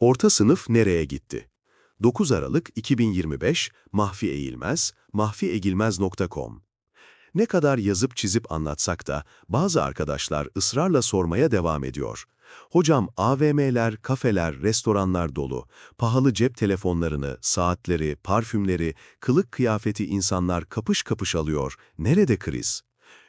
Orta sınıf nereye gitti? 9 Aralık 2025 Mahfi Eğilmez, mahfiegilmez.com Ne kadar yazıp çizip anlatsak da bazı arkadaşlar ısrarla sormaya devam ediyor. Hocam AVM'ler, kafeler, restoranlar dolu. Pahalı cep telefonlarını, saatleri, parfümleri, kılık kıyafeti insanlar kapış kapış alıyor. Nerede kriz?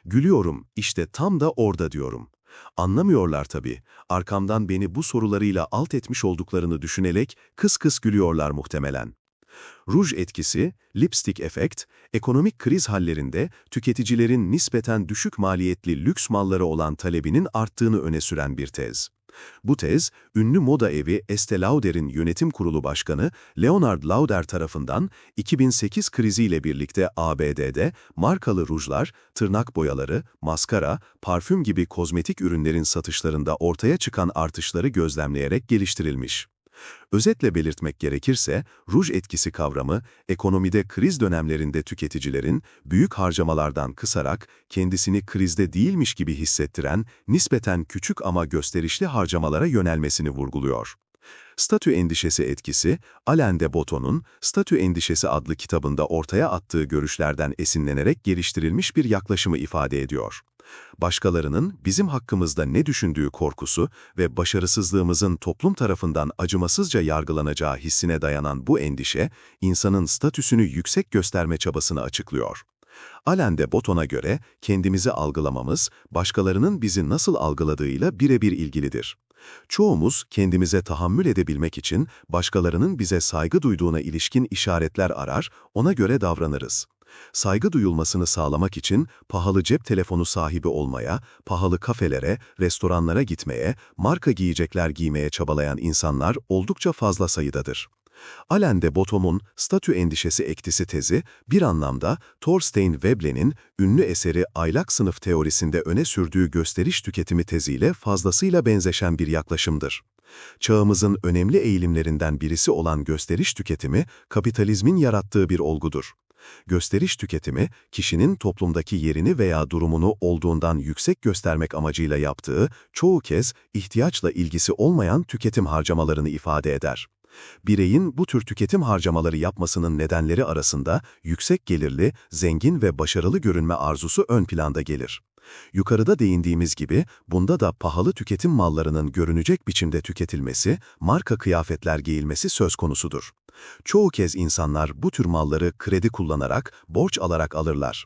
Gülüyorum, işte tam da orada diyorum. Anlamıyorlar tabii. Arkamdan beni bu sorularıyla alt etmiş olduklarını düşünerek kıs kıs gülüyorlar muhtemelen. Ruj etkisi, lipstick efekt, ekonomik kriz hallerinde tüketicilerin nispeten düşük maliyetli lüks malları olan talebinin arttığını öne süren bir tez. Bu tez, ünlü moda evi Estee Lauder'in yönetim kurulu başkanı Leonard Lauder tarafından 2008 kriziyle birlikte ABD'de markalı rujlar, tırnak boyaları, maskara, parfüm gibi kozmetik ürünlerin satışlarında ortaya çıkan artışları gözlemleyerek geliştirilmiş. Özetle belirtmek gerekirse, ruj etkisi kavramı, ekonomide kriz dönemlerinde tüketicilerin büyük harcamalardan kısarak kendisini krizde değilmiş gibi hissettiren, nispeten küçük ama gösterişli harcamalara yönelmesini vurguluyor. Statü endişesi etkisi, Alain de Botton'un Statü Endişesi adlı kitabında ortaya attığı görüşlerden esinlenerek geliştirilmiş bir yaklaşımı ifade ediyor başkalarının bizim hakkımızda ne düşündüğü korkusu ve başarısızlığımızın toplum tarafından acımasızca yargılanacağı hissine dayanan bu endişe, insanın statüsünü yüksek gösterme çabasını açıklıyor. Alain de Botton'a göre kendimizi algılamamız, başkalarının bizi nasıl algıladığıyla birebir ilgilidir. Çoğumuz kendimize tahammül edebilmek için başkalarının bize saygı duyduğuna ilişkin işaretler arar, ona göre davranırız. Saygı duyulmasını sağlamak için pahalı cep telefonu sahibi olmaya, pahalı kafelere, restoranlara gitmeye, marka giyecekler giymeye çabalayan insanlar oldukça fazla sayıdadır. Alain de Bottom'un statü endişesi ektisi tezi, bir anlamda Thorstein Veblen'in ünlü eseri aylak sınıf teorisinde öne sürdüğü gösteriş tüketimi teziyle fazlasıyla benzeşen bir yaklaşımdır. Çağımızın önemli eğilimlerinden birisi olan gösteriş tüketimi, kapitalizmin yarattığı bir olgudur. Gösteriş tüketimi, kişinin toplumdaki yerini veya durumunu olduğundan yüksek göstermek amacıyla yaptığı, çoğu kez ihtiyaçla ilgisi olmayan tüketim harcamalarını ifade eder. Bireyin bu tür tüketim harcamaları yapmasının nedenleri arasında yüksek gelirli, zengin ve başarılı görünme arzusu ön planda gelir. Yukarıda değindiğimiz gibi bunda da pahalı tüketim mallarının görünecek biçimde tüketilmesi, marka kıyafetler giyilmesi söz konusudur. Çoğu kez insanlar bu tür malları kredi kullanarak, borç alarak alırlar.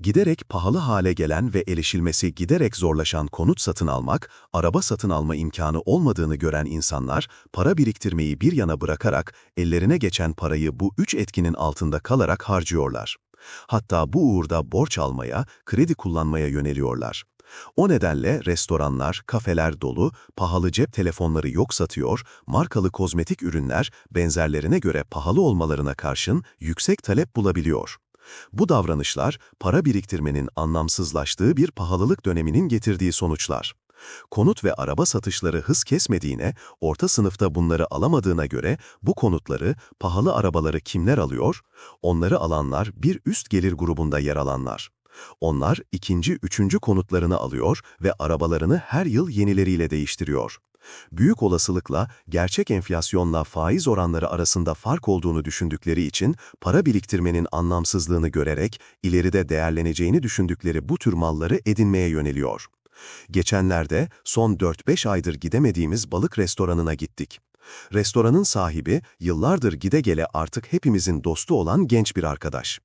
Giderek pahalı hale gelen ve erişilmesi giderek zorlaşan konut satın almak, araba satın alma imkanı olmadığını gören insanlar, para biriktirmeyi bir yana bırakarak ellerine geçen parayı bu üç etkinin altında kalarak harcıyorlar. Hatta bu uğurda borç almaya, kredi kullanmaya yöneliyorlar. O nedenle restoranlar, kafeler dolu, pahalı cep telefonları yok satıyor, markalı kozmetik ürünler benzerlerine göre pahalı olmalarına karşın yüksek talep bulabiliyor. Bu davranışlar, para biriktirmenin anlamsızlaştığı bir pahalılık döneminin getirdiği sonuçlar. Konut ve araba satışları hız kesmediğine, orta sınıfta bunları alamadığına göre bu konutları, pahalı arabaları kimler alıyor? Onları alanlar bir üst gelir grubunda yer alanlar. Onlar ikinci, üçüncü konutlarını alıyor ve arabalarını her yıl yenileriyle değiştiriyor. Büyük olasılıkla gerçek enflasyonla faiz oranları arasında fark olduğunu düşündükleri için para biriktirmenin anlamsızlığını görerek ileride değerleneceğini düşündükleri bu tür malları edinmeye yöneliyor. Geçenlerde son 4-5 aydır gidemediğimiz balık restoranına gittik. Restoranın sahibi yıllardır gide gele artık hepimizin dostu olan genç bir arkadaş.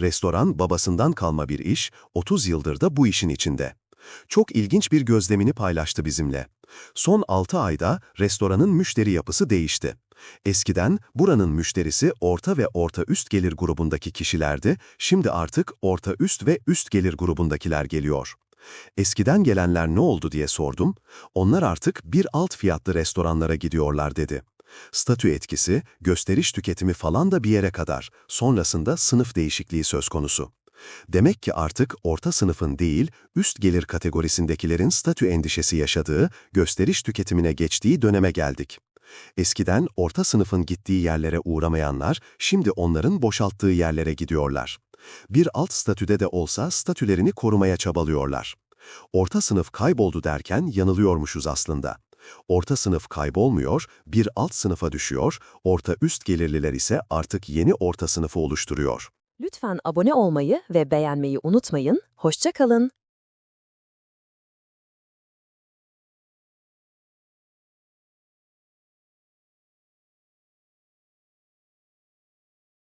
Restoran babasından kalma bir iş, 30 yıldır da bu işin içinde. Çok ilginç bir gözlemini paylaştı bizimle. Son 6 ayda restoranın müşteri yapısı değişti. Eskiden buranın müşterisi orta ve orta üst gelir grubundaki kişilerdi, şimdi artık orta üst ve üst gelir grubundakiler geliyor. Eskiden gelenler ne oldu diye sordum. Onlar artık bir alt fiyatlı restoranlara gidiyorlar dedi. Statü etkisi, gösteriş tüketimi falan da bir yere kadar, sonrasında sınıf değişikliği söz konusu. Demek ki artık orta sınıfın değil, üst gelir kategorisindekilerin statü endişesi yaşadığı, gösteriş tüketimine geçtiği döneme geldik. Eskiden orta sınıfın gittiği yerlere uğramayanlar, şimdi onların boşalttığı yerlere gidiyorlar. Bir alt statüde de olsa statülerini korumaya çabalıyorlar. Orta sınıf kayboldu derken yanılıyormuşuz aslında. Orta sınıf kaybolmuyor, bir alt sınıfa düşüyor, orta üst gelirliler ise artık yeni orta sınıfı oluşturuyor. Lütfen abone olmayı ve beğenmeyi unutmayın. Hoşça kalın.